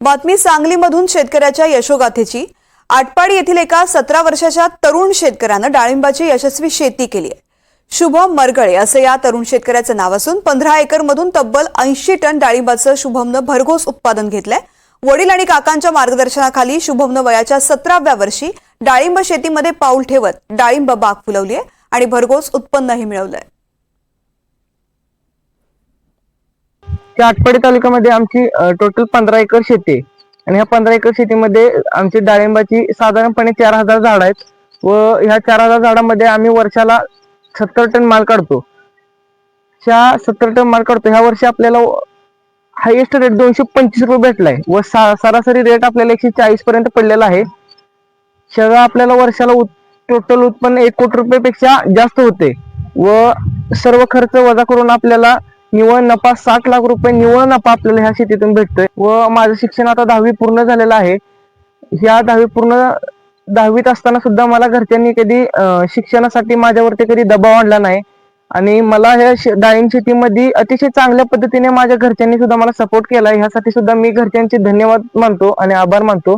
बातमी सांगलीमधून शेतकऱ्याच्या यशोगाथेची. आटपाडी येथील एका सतरा वर्षाच्या तरुण शेतकऱ्यानं डाळिंबाची यशस्वी शेती केली आहे. शुभम मरगळे असं या तरुण शेतकऱ्याचं नाव असून पंधरा एकरमधून तब्बल ऐंशी टन डाळिंबाचं शुभमनं भरघोस उत्पादन घेतलंय. वडील आणि काकांच्या मार्गदर्शनाखाली शुभमनं वयाच्या सतराव्या वर्षी डाळिंब शेतीमध्ये पाऊल ठेवत डाळिंब बाग फुलवली आहे आणि भरघोस उत्पन्नही मिळवलंय. त्या आटपाडी तालुक्यामध्ये आमची टोटल पंधरा एकर शेती आहे. आणि ह्या पंधरा एकर शेतीमध्ये आमची डाळिंबाची साधारणपणे चार हजार झाड आहेत. व ह्या चार हजार झाडामध्ये आम्ही वर्षाला सत्तर टन माल काढतो. ह्या सत्तर टन माल काढतो. ह्या वर्षी आपल्याला हायएस्ट रेट दोनशे पंचवीस रुपये भेटलाय. व सरासरी रेट आपल्याला एकशे चाळीस पर्यंत पडलेला आहे. शेगा आपल्याला वर्षाला टोटल उत्पन्न एक कोटी रुपयापेक्षा जास्त होते. व सर्व खर्च वजा करून आपल्याला निव्वळ नफा साठ लाख रुपये निव्वळ नफा आपल्याला ह्या शेतीतून भेटतोय. व माझं शिक्षण आता दहावी पूर्ण झालेलं आहे. ह्या दहावी पूर्ण दहावीत असताना सुद्धा मला घरच्यांनी कधी शिक्षणासाठी माझ्यावरती कधी दबाव आणला नाही. आणि मला ह्या शे- डाळिंब शेतीमध्ये अतिशय चांगल्या पद्धतीने माझ्या घरच्यांनी सुद्धा मला सपोर्ट केला ह्यासाठी सुद्धा मी घरच्यांचे धन्यवाद मानतो आणि आभार मानतो.